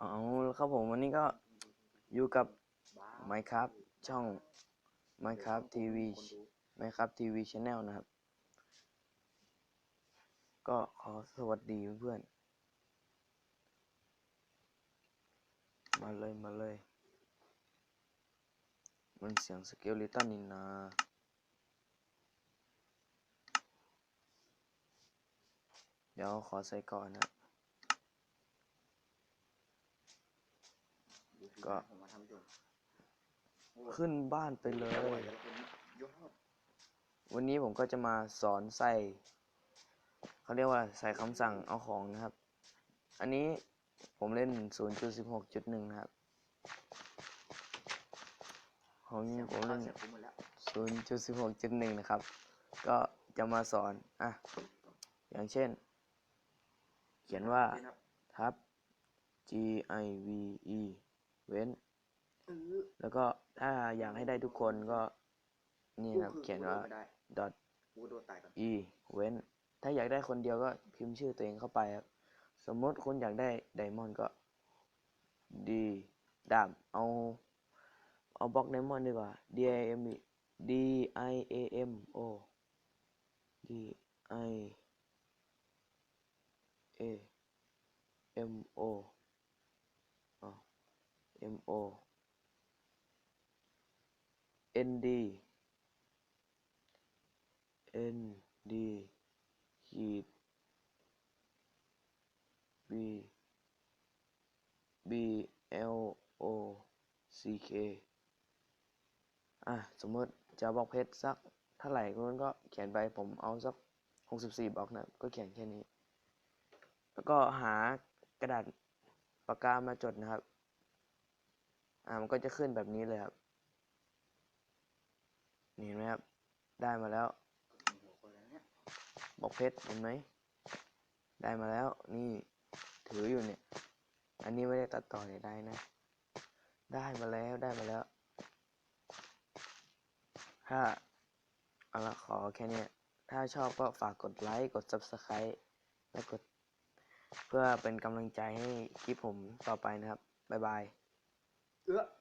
เอาละครับผมวันนี้ก็อยู่กับ Minecraft ช่อง Minecraft TV Minecraft TV Channel นะครับ ก็ขอสวัสดีเพื่อนๆมาเลยมาเลย มันเสียงสเกลลิตันนี่นาเดี๋ยวขอใส่ก่อนนะ ก็ผมมาทำจนขึ้นบ้านไปเลย วันนี้ผมก็จะมาสอนใส่เขาเรียกว่าใส่คำสั่งเอาของนะครับ อันนี้ผมเล่น 0.16.1 นะครับของผมเล่นเสียงผมหมดแล้ว0.16.1 นะครับ ก็จะมาสอนอะอย่างเช่น เขียนว่าทับ G I V E เว้น เออแล้วก็ถ้าอยากให้ได้ทุกคนก็ นี่นะครับกูเขียนว่ากูโดไม่ได้ dot กูโดนตายก่อน e เว้น ถ้าอยากได้คนเดียวก็พิมพ์ชื่อตัวเองเข้าไปครับ สมมติคุณอยากได้ไดมอนด์ก็ d ดาบเอา เอาบล็อกไดมอนด์ดีกว่า d i m d i a m o d i a m o อ๋อ m o n d n d ขีด b b l o c k อะ สมมติจะบล็อกเพชรสักเท่าไหร่คุณก็เขียนไปผมเอาสักหกสิบสี่บล็อกนะ ก็เขียนแค่นี้ แล้วก็หากระดาษปากกามาจดนะครับ อ่ามันก็จะขึ้นแบบนี้เลยครับนี่เห็นไหมครับ ได้มาแล้วบอกเพชรเห็นไหมได้มาแล้ว นี่ถืออยู่เนี่ย อันนี้ไม่ได้ตัดต่อเนี่ยได้นะ ได้มาแล้วได้มาแล้วถ้าเอาละขอแค่นี้ถ้าชอบก็ฝากกดไลค์ กด Subscribe และกด เพื่อเป็นกำลังใจให้คลิปผมต่อไปนะครับ บ๊ายบาย เออ